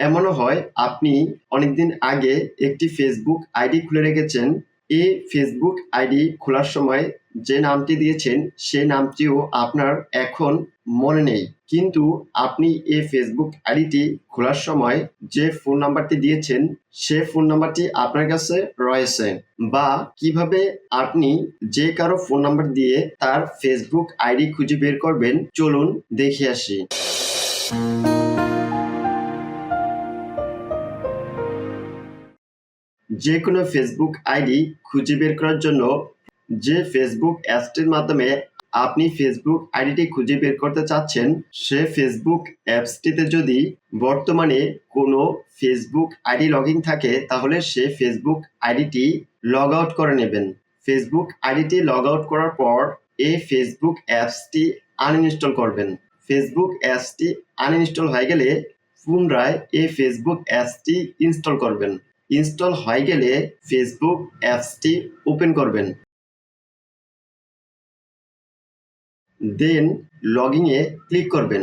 এমনও হয়, আপনি অনেকদিন আগে একটি ফেসবুক আইডি খুলে রেখেছেন। এই ফেসবুক আইডি খোলার সময় যে নামটি দিয়েছেন, সে নামটিও আপনার এখন মনে নেই। কিন্তু আপনি এই ফেসবুক আইডিটি খোলার সময় যে ফোন নাম্বারটি দিয়েছেন, সে ফোন নাম্বারটি আপনার কাছে রয়েছে বা কীভাবে আপনি যে কারও ফোন নাম্বার দিয়ে তার ফেসবুক আইডি খুঁজে বের করবেন, চলুন দেখে আসি। যে কোনো ফেসবুক আইডি খুঁজে বের করার জন্য যে ফেসবুক অ্যাপসটির মাধ্যমে আপনি ফেসবুক আইডিটি খুঁজে বের করতে চাচ্ছেন, সে ফেসবুক অ্যাপসটিতে যদি বর্তমানে কোনো ফেসবুক আইডি লগইন থাকে, তাহলে সে ফেসবুক আইডিটি লগ আউট করে নেবেন। ফেসবুক আইডিটি লগ আউট করার পর এই ফেসবুক অ্যাপসটি আনইনস্টল করবেন। ফেসবুক অ্যাপসটি আনইনস্টল হয়ে গেলে পুনরায় এই ফেসবুক অ্যাপসটি ইনস্টল করবেন। ইনস্টল হয়ে গেলে ফেসবুক অ্যাপসটি ওপেন করবেন। দেন লগইনে ক্লিক করবেন।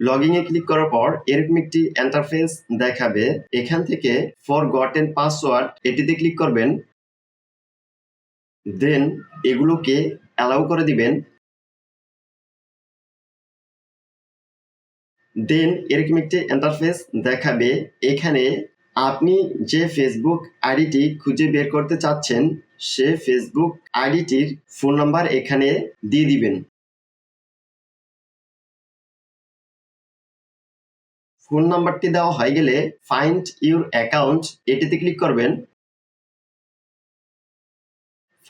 লগইনে ক্লিক করার পর এরকম একটি ইন্টারফেস দেখাবে। এখান থেকে ফর গটেন পাসওয়ার্ড এটিতে ক্লিক করবেন। দেন এগুলোকে অ্যালাউ করে দিবেন। দেন এরকম একটি ইন্টারফেস দেখাবে। এখানে আপনি যে ফেসবুক আইডিটি খুঁজে বের করতে চাচ্ছেন, সে ফেসবুক আইডিটির ফোন নাম্বার এখানে দিয়ে দিবেন। ফোন নাম্বারটি দেওয়া হয়ে গেলে ফাইন্ড ইউর অ্যাকাউন্ট এটিতে ক্লিক করবেন।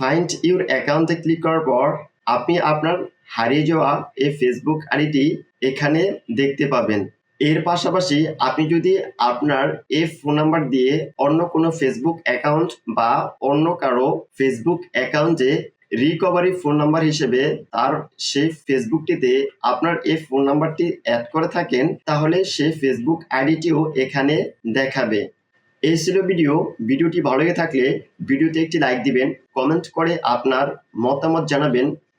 ফাইন্ড ইউর অ্যাকাউন্টে ক্লিক করার পর আপনি আপনার হারিয়ে যাওয়া এই ফেসবুক আইডিটি এখানে দেখতে পাবেন। এর পাশাপাশি আপনি যদি আপনার এই ফোন নাম্বার দিয়ে অন্য কোনো ফেসবুক অ্যাকাউন্ট বা অন্য কারও ফেসবুক অ্যাকাউন্টে রিকভারি ফোন নাম্বার হিসেবে তার সেই ফেসবুকটিতে আপনার এই ফোন নাম্বারটি অ্যাড করে থাকেন, তাহলে সেই ফেসবুক আইডিটিও এখানে দেখাবে। এই ছিল ভিডিও। ভিডিওটি ভালো লেগে থাকলে ভিডিওতে একটি লাইক দিবেন কমেন্ট করে আপনার মতামত জানাবেন।